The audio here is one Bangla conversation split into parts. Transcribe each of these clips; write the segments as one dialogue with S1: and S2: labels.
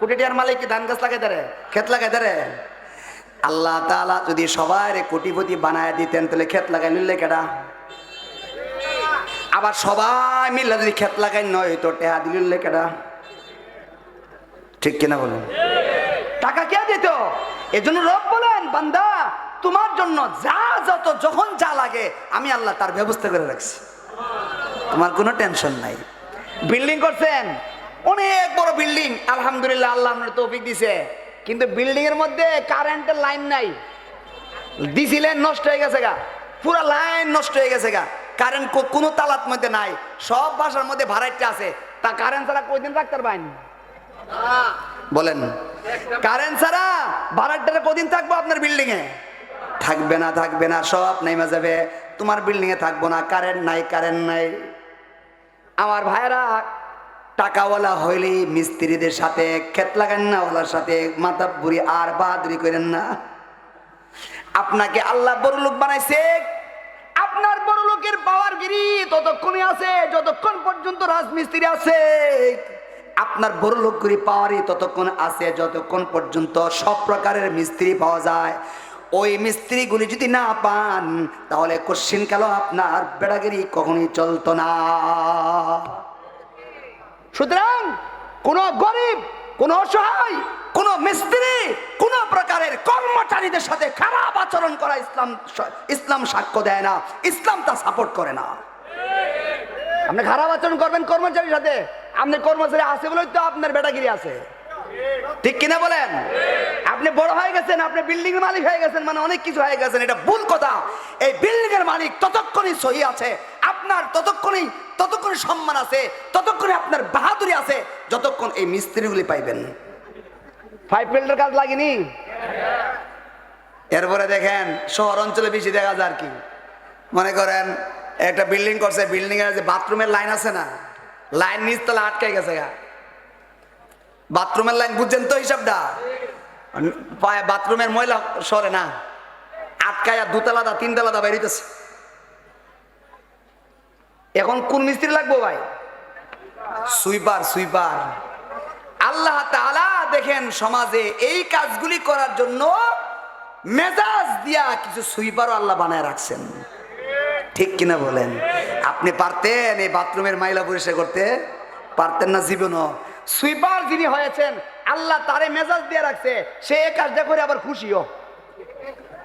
S1: কোটি টিয়ার মালিক কি ধান গাছ লাগাই দেরে ক্ষেত লাগাই দেরে আল্লাহ তালা যদি সবার কোটিপতি বানায় দিতেন, তাহলে ক্ষেত লাগাই নিলে কেডা? আবার সবাই মিলে যদি ক্ষেত লাগাই নয়, তো টেহা দিলে কেডা? ঠিক কিনা বলেন? টাকা কে দিত? এজন্য রব বলেন, বান্দা, তোমার জন্য যা, যত, যখন যা লাগে, আমি আল্লাহ তার ব্যবস্থা করে রাখছি। তোমার কোনো টেনশন নাই। বিল্ডিং করছেন অনেক বড় বিল্ডিং। আলহামদুলিল্লাহ আল্লাহ আপনার তৌফিক দিছে। কিন্তু বিল্ডিং এর মধ্যে কারেন্টের লাইন নাই। দিছিলেন, নষ্ট হয়ে গেছে গা। পুরো লাইন নষ্ট হয়ে গেছে গা। কারেন্ট কোনো তালাত মধ্যে নাই। সব বাসার মধ্যে ভাড়াইটা আছে। তা কারেন্ট ছাড়া কয়দিন রাখতে পারবেন? বলেন। কারেন্ট ছাড়া ভাড়াটারে কদিন থাকব আপনার বিল্ডিং এ? থাকবে না থাকবে না, সব নেমে যাবে। তোমার বিল্ডিং এ থাকব না। কারেন্ট নাই কারেন্ট নাই। আমার ভাইরা টাকাওয়ালা হইলে মিস্ত্রিদের সাথে ক্ষেত লাগান না, ওলার সাথে মাথা বুড়ি আর বাহাদুরি করেন না। আপনাকে আল্লাহ বড় লোক বানাইছে। আপনার বড় লোকের পাওয়ার গিরি ততক্ষণই আছে, যতক্ষণ পর্যন্ত রাজমিস্ত্রি আছে। আপনার বড় লোকগুলি পাওয়ারই ততক্ষণ আছে, যতক্ষণ পর্যন্ত সব প্রকারের মিস্ত্রি পাওয়া যায়। ওই মিস্ত্রিগুলি যদি না পান, তাহলে কোশ্চিন কাল আপনার বেড়াগিরি কখনই চলতো না। সুতরাং কোন গরিব, কোন অসহায়, কোন মিস্ত্রি, কোন প্রকারের কর্মচারীদের সাথে খারাপ আচরণ করা ইসলাম ইসলাম সাক্ষ্য দেয় না। ইসলাম তা সাপোর্ট করে না। আপনি খারাপ আচরণ করবেন কর্মচারীর সাথে। আপনি কর্মচারী আছে বলেই তো আপনার বেটাগিরি আছে। ঠিক কিনা বলেন? আপনি বড় হয়ে গেছেন, আপনি বিল্ডিং এর মালিক হয়ে গেছেন মানে অনেক কিছু হয়ে গেছেন, এটা ভুল কথা। এই বিল্ডিং এর মালিক ততক্ষণই সহি আছে, আপনার ততক্ষণই ততক্ষণই সম্মান আছে ততক্ষণে আপনার বাহাদুরি আছে, যতক্ষণ এই মিস্ত্রিগুলি পাইবেন। ফাইভ ফিল্ডের কাজ লাগেনি? এরপরে দেখেন, শহর অঞ্চলে বেশি দেখা যায় আর কি। মনে করেন, একটা বিল্ডিং করছে বিল্ডিং এর যে বাথরুমের লাইন আছে না, লাইন নিচ তলা আটকে গেছে গা। বাথরুমের লাইন বুঝছেন তো হিসাবটা? বাথরুমের ময়লা সরে না। আটকায়া দুতলা দা তিনতলা দা বেরিতেছে। এখন কোন মিস্ত্রি লাগবো ভাই? Sweeper sweeper. আল্লাহ দেখেন সমাজে এই কাজগুলি করার জন্য মেজাজ দিয়া কিছু সুইপারও আল্লাহ বানায় রাখছেন। ঠিক কিনা বলেন? আপনি পারতেন এই বাথরুমের মাইলা পরিষ্কার করতে? পারতেন না জীবনও। সুইপার যিনি হয়েছেন, আল্লাহ তারে মেজাজ দিয়ে রাখছে, সে এই কাজটা করে আবার খুশিও।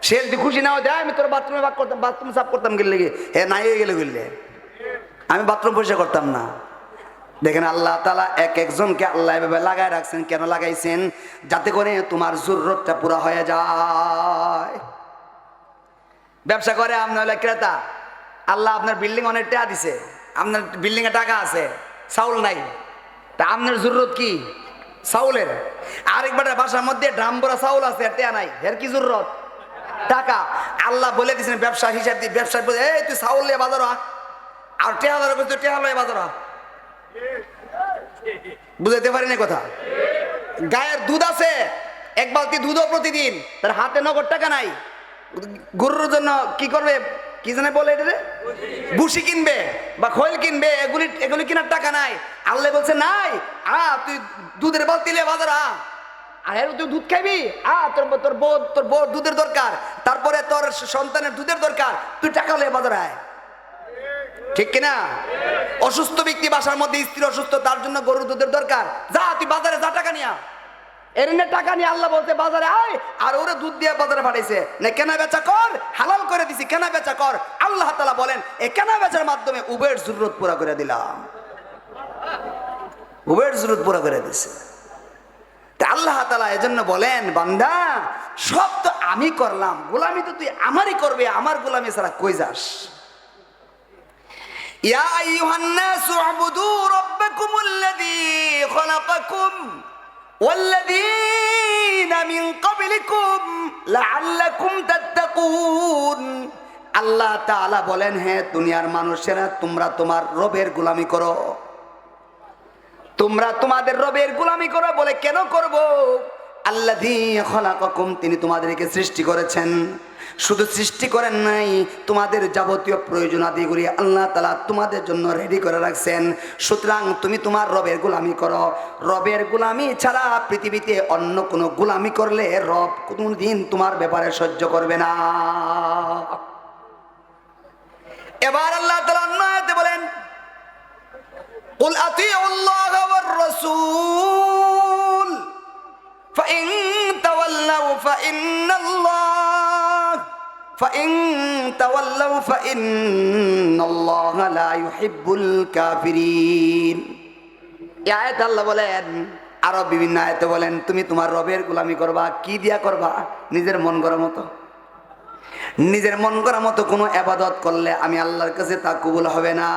S1: সে যদি খুশি না হয় দেয় আমি তোর বাথরুমে বাক করতাম, বাথরুম সাফ করতাম গেলে হে, নাই হয়ে গেলে গেলে আমি বাথরুম পরিষ্কার করতাম না। দেখেন আল্লাহ তালা এক একজনকে আল্লাহ এভাবে লাগাই রাখছেন, কেন লাগাইছেন? যাতে করে তোমার জরুরতটা পুরা হয়ে যায়। ব্যবসা করে আপনার হলে ক্রেতা, আল্লাহ আপনার বিল্ডিং অনেক টাকা দিছে, আপনার বিল্ডিংয়ে টাকা আছে, চাউল নাই। তা আপনার জরুরত কি? চাউলের। আরেকবার বাসার মধ্যে ড্রাম ভরা চাউল আছে আর টেয়া নাই। এর কি জরুরত? টাকা। আল্লাহ বলে দিয়েছেন, ব্যবসা হিসাব দিয়ে ব্যবসা বলে, এই, তুই চাউল নিয়ে বাজার আর টেহা ধরে তুই লয়ে বাজার। বুঝাইতে পারি না কথা? গায়ের দুধ আছে, এক বালতি দুধও প্রতিদিন। তার হাতে নগদ টাকা নাই। গরুর জন্য কি করবে? কি জানে বলে এটা বুসি কিনবে বা খোল কিনবে, এগুলি এগুলি কেনার টাকা নাই। আল্লাহ বলছে, নাই, আ, তুই দুধের বালতি লে বাজার, আ। তুই দুধ খাবি তোর তোর তোর দুধের দরকার। তারপরে তোর সন্তানের দুধের দরকার। তুই টাকা লে বাজার আয়। ঠিক কিনা? অসুস্থ ব্যক্তি বাসার মধ্যে স্ত্রী অসুস্থ, তার জন্য গরুর দুধের দরকার। যা, তুই বাজারে যা টাকা নিয়া। এর টাকা নিয়ে আল্লাহ বলতে বাজারে আয়। আর ওরে দুধ দিয়ে বাজারে পাঠাইছে। না, কেনা বেচা কর, হালাল করে দিছি, কেনা বেচা কর। আল্লাহ তালা বলেন, এ কেনা বেচার মাধ্যমে উবের জরুরত পুরা করে দিলাম। উবের জরুরত পুরা করে দিছে। আল্লাহ তালা এজন্য বলেন, বান্দা, সব তো আমি করলাম, গোলামি তো তুই আমারই করবে, আমার গোলামি ছাড়া কই যাস? ইয়া আইয়ুহান নাসু আবুদু রাব্বাকুমুল লাযী খালাকাকুম। والذين من قبلكم لعلكم تتقون আল্লাহ তাআলা বলেন হ্যাঁ দুনিয়ার মানুষেরা তোমরা তোমার রবের গোলামি করো তোমরা তোমাদের রবের গোলামি করো বলে কেন করব আল্লাযী খলাকাকুম তিনি তোমাদেরকে সৃষ্টি করেছেন শুধু সৃষ্টি করেন নাই তোমাদের যাবতীয় প্রয়োজনাদিগুলি আল্লাহ তালা তোমাদের জন্য রেডি করে রাখছেন সুতরাং তুমি তোমার রবের গোলামি করো রবের গোলামি ছাড়া পৃথিবীতে অন্য কোনো গোলামি করলে রব কোনো দিন তোমার ব্যাপারে সহ্য করবে না এবার আল্লাহ তালা অন্য আয়াতে বলেন قل أطيعوا الله والرسول فإن تولوا فإن الله فإن تولوا فإن الله لا يحب الكافرين এই আয়াত আল্লাহ বলেন আরো বিভিন্ন আয়াতে বলেন তুমি তোমার রবের গোলামি করবা কি দিয়া করবা নিজের মন করা মতো নিজের মন করা মতো কোনো আবাদত করলে আমি আল্লাহর কাছে তা কবুল হবে না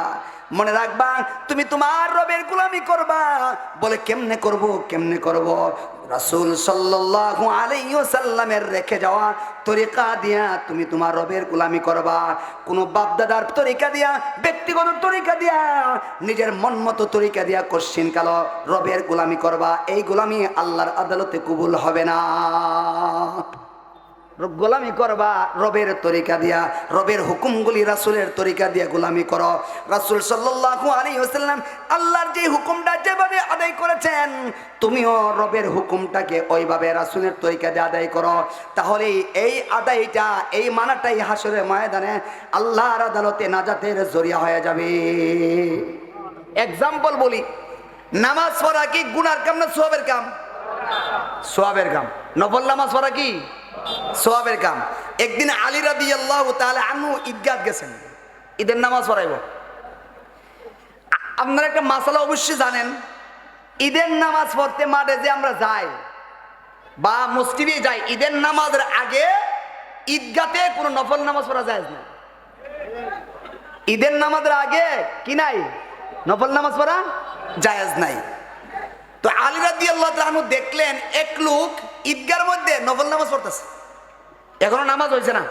S1: মনে রাখবা, তুমি তোমার রবের গোলামি করবা। বলে, কেমনে করব কেমনে করব? রাসুল সাল্লাল্লাহু আলাইহি ওয়াসাল্লামের রেখে যাওয়া তরিকা দিয়া তুমি তোমার রবের গোলামি করবা। কোনো বাপদাদার তরিকা দিয়া, ব্যক্তিগত তরিকা দিয়া, নিজের মন মতো তরিকা দিয়া কোশ্চিন কাল রবের গোলামি করবা। এই গোলামি আল্লাহর আদালতে কবুল হবে না। গোলামি করবা, রবের তরিকা দিয়া, রবের হুকুমগুলি রাসুলের তরিকা দিয়া গোলামি করো। রাসুল সাল্লাল্লাহু আলাইহি ওয়াসাল্লাম আল্লাহর যে হুকুমটা যেভাবে আদায় করেছেন, তুমিও রবের হুকুমটাকে ওইভাবে রাসুলের তরিকা দিয়ে আদায় করো। তাহলে এই আদায়টা, এই মানাটাই হাসরের ময়দানে আল্লাহর আদালতে নাজাতের জরিয়া হয়ে যাবে। এক্সাম্পল বলি, নামাজ পড়া কি গুনার কাম না সোয়াবের কাম? সোয়াবের কাম। নফল নামাজ পড়া কি? সোয়াবের কাম একদিন আলী রাদি আল্লাহ তাহলে আনু ঈদগাত গেছেন। ঈদের নামাজ পড়াইব। আপনারা একটা মাসালা অবশ্যই জানেন, ঈদের নামাজ পড়তে মাঠে যে আমরা যাই বা মসজিদে যাই, ঈদের নামাজের আগে ঈদগাতে কোনো নফল নামাজ পড়া যায় না। ঈদের নামাজের আগে কি নাই? নফল নামাজ পড়া জায়েজ নাই। তো আলী রাদি আল্লাহ দেখলেন, এক লোক ঈদগার মধ্যে নফল নামাজ পড়তেছে। এখনও নামাজ হয়েছে না?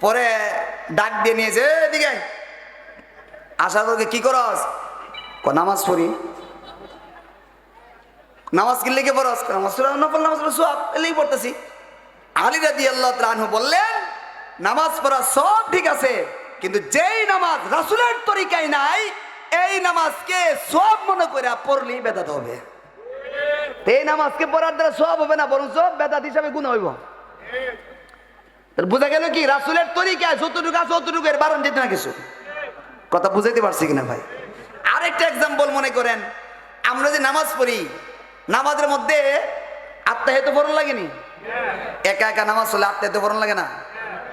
S1: পরে ডাক দিয়ে নিয়েছে এদিকে আশা করকে কি করস? নামাজ পড়ি। নামাজ কিনলে কি পড়স? "ক, নামাজ নফল নামাজ সব এলেই পড়তেছি। আলী রাদি আল্লাহ তালু বললেন নামাজ পড়া সব ঠিক আছে কিন্তু যেই নামাজ রাসুলের তরিকায় নাই এই নামাজকে সব মনে করে পড়লেই বেদাত হবে। এই নামাজকে পড়ার দ্বারা সব হবে না বরং সব বেদাত হিসাবে গুণ হইব। বোঝা গেল কি? রাসুলের তরিকায় যতটুকু আছে অতটুকু এর বারণ যেত না কিছু। কথা বুঝাইতে পারছি কিনা ভাই? আরেকটা এক্সাম্পল মনে করেন, আমরা যে নামাজ পড়ি, নামাজের মধ্যে আত্মাহিত ফরন লাগেনি? একা একা নামাজ হলে চলে আত্মাহিত ফরন লাগে না?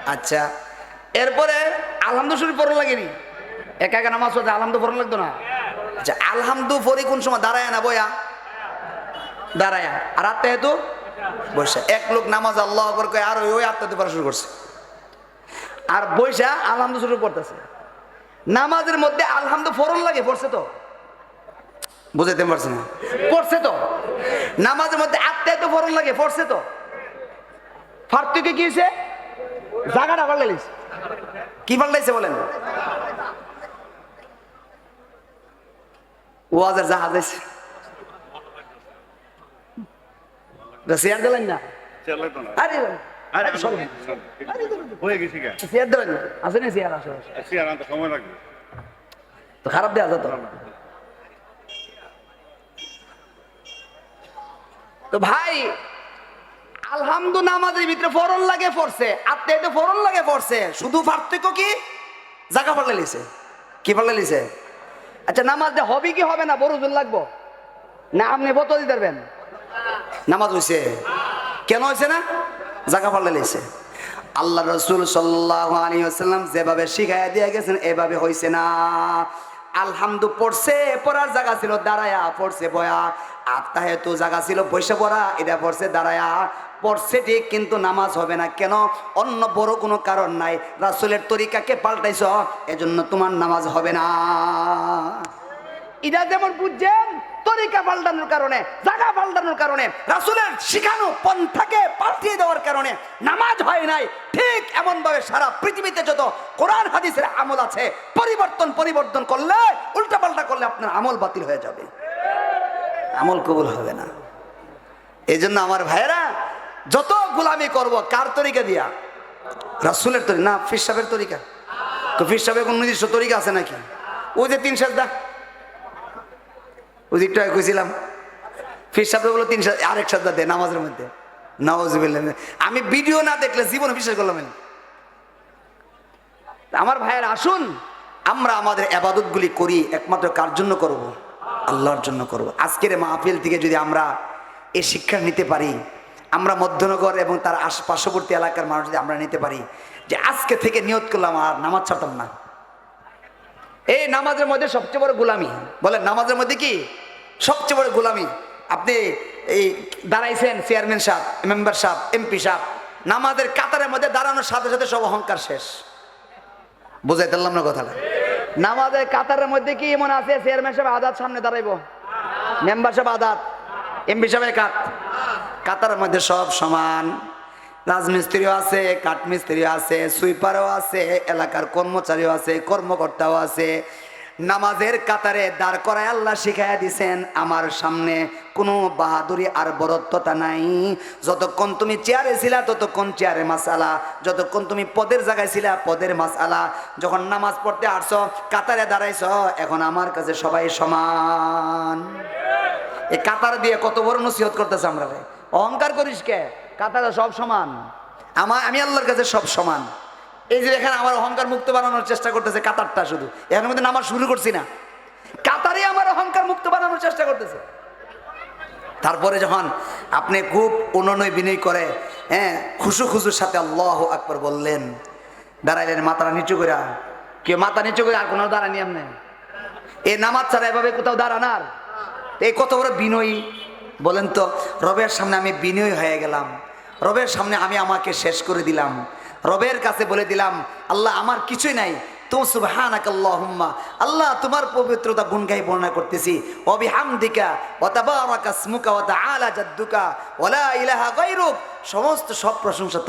S1: আচ্ছা এরপরে আলহামদু শরীফ ফরন লাগেনি? একা একা নামাজ পড়তে আলহামদু ফরন লাগতো না? আচ্ছা আলহামদু ফরি কোন সময় দাঁড়ায় না বয়া? দাঁড়ায়। আর আত্মাহিত বসে। এক লোক নামাজ আল্লাহ কয়ে, আর ওই আত্মাহিত পড়া শুরু করছে। আর বৈশা আলহামদু শুরু করতেছে। নামাজের মধ্যে আলহামদু ফরন লাগে, পড়ছে তো। বুঝাইতে পারছি না? পড়ছে তো। নামাজের মধ্যে আত্মায় তো ফরন লাগে, পড়ছে তো। ফার্তুকে কি হয়েছে জায়গাটা পাল্টাইলিস কি পাল্টাইছে বলেন? ওয়াজের জাহাজ আছে। চেয়ার দিলেন না?
S2: না।
S1: আরে
S2: আরে
S1: আরে
S2: হয়ে গেছি
S1: চেয়ার দিলেন না? আছে না চেয়ার আসে
S2: চেয়ার আনতে সময় লাগবে।
S1: তো খারাপ দেওয়া যেত। তো ভাই আলহামদু নামাজের ভিতরে ফরন লাগে পড়ছে আত্মীয় ফরন লাগে পড়ছে। শুধু পার্থক্য কি? জায়গা পাল্লে লিছে কি পাল্লে লিছে আচ্ছা নামাজ দিয়ে হবে কি হবে না? বড় জোর লাগবো? না আপনি বোতল দিতে পারবেন। নামাজ হয়েছে কেন হয়েছে না? জাগা পাল্লে লিছে আল্লাহ রসুল সাল্লাহ যেভাবে শিখাইয়া দিয়ে গেছেন, এভাবে হয়েছে না। আলহামদু পড়ছে, পড়ার জায়গা ছিল, দাঁড়ায়া পড়ছে, বয়া। আত্মা হেতু জায়গা ছিল, বসে পড়া, এটা পড়ছে, দাঁড়ায়া। পড়ছে ঠিক, কিন্তু নামাজ হবে না। কেন? অন্য বড় কোনো কারণ নাই। রাসুলের তরিকাকে পাল্টাইছ? এজন্য তোমার নামাজ হবে না। এটা যেমন বুঝছেন তরিকা পাল্টানোর কারণে জায়গা পাল্টানোর কারণে, রাসুলের শিখানো পন্থাকে পাল্টিয়ে দেওয়ার কারণে নামাজ হয় নাই। ঠিক এমন ভাবে সারা পৃথিবীতে যত কোরআন, হাদিসের আমল আছে, পরিবর্তন পরিবর্তন করলে উল্টা পাল্টা করলে আপনার আমল বাতিল হয়ে যাবে। আমল কবুল হবে না। এই জন্য আমার ভাইয়েরা, যত গোলামি করব, কার তরিকা দিয়া? রাসুলের তরিকা, না ফির সাহেবের তরিকা? তো ফির সাহেবের কোন নির্দিষ্ট তরিকা আছে নাকি? ওই যে তিন সাজদা ওই দিকটা কইছিলাম। ফির সাহেব বলো তিন আরেক সাজদা দে নামাজের মধ্যে। নামাজ আমি ভিডিও না দেখলে জীবনে বিশ্বাস করলাম আমার ভাইয়ের আসুন, আমরা আমাদের আবাদতগুলি করি, একমাত্র কার জন্য করব? আল্লাহর জন্য করব। আজকের মাহফিল থেকে যদি আমরা এই শিক্ষা নিতে পারি, আমরা মধ্যনগর এবং তার আশ পার্শ্ববর্তী এলাকার মানুষ যদি আমরা নিতে পারি, যে আজকে থেকে নিয়ত করলাম আর নামাজ ছাড়তাম না। এই নামাজের মধ্যে সবচেয়ে বড় গোলামি। বলেন, নামাজের মধ্যে কি? সবচেয়ে বড় গোলামি। আপনি এই দাঁড়াইছেন চেয়ারম্যান সাহেব, মেম্বার সাহেব, এমপি সাহেব, নামাজের কাতারের মধ্যে দাঁড়ানোর সাথে সাথে সব অহংকার শেষ। বুঝাই দিলাম না কথাটা? নামাজের কাতারের মধ্যে কি এমন আছে? চেয়ারম্যান সাহেব আদাত সামনে দাঁড়াইবো। মেম্বার সাহেব আদাত এমপি সাহেবের কাত। কাতারের মধ্যে সব সমান। রাজমিস্ত্রিও আছে, কাঠমিস্ত্রিও আছে, সুইপারও আছে, এলাকার কর্মচারীও আছে, কর্মকর্তাও আছে। নামাজের কাতারে দাঁড় করায় আল্লাহ শিখাইয়া দিছেন, আমার সামনে কোনো বাহাদুরি আর বরত্বতা নাই। যতক্ষণ তুমি চেয়ারে ছিলা, ততক্ষণ চেয়ারে মাসালা। যতক্ষণ তুমি পদের জায়গায় ছিলা, পদের মাসালা। যখন নামাজ পড়তে আসছো, কাতারে দাঁড়াইছ, এখন আমার কাছে সবাই সমান। এই কাতার দিয়ে কত বড় নসিহত করতেছে আমরা। অহংকার করিস কে? কাতারে সব সমান। আমার আমি আল্লাহর কাছে সব সমান। এই যে এখানে আমার অহংকার মুক্ত বানানোর চেষ্টা করতেছে কাতারটা শুধু। এখানের মধ্যে নামাজ শুরু করছি না। কাতারে আমার অহংকার মুক্ত বানানোর চেষ্টা করতেছে। তারপরে যখন আপনি খুব উন্নয় বিনয় করে হ্যাঁ খুশু খুশুর সাথে আল্লাহ আকবর বললেন, দাঁড়াইলেন মাথাটা নিচু করে কেউ মাথা নিচু করে আর কোনো দাঁড়ানি আপনি এ নামাজ ছাড়া এভাবে কোথাও দাঁড়ানার? এই কত বড় বিনয়ী। বলেন তো, রবের সামনে আমি বিনয় হয়ে গেলাম। রবের সামনে আমি আমাকে শেষ করে দিলাম। রবের কাছে বলে দিলাম, আল্লাহ আমার কিছুই নাই। তো সুবহানাকাল্লাহুম্মা, আল্লাহ তোমার পবিত্রতা গুণ গাই বর্ণনা করতেছি। অবিহামদিকা ওয়া তাবারাকা ইসমুকা আলা জাদ্দুকা ওয়া ইলাহা গায়রুক। সমস্ত সব প্রশংসা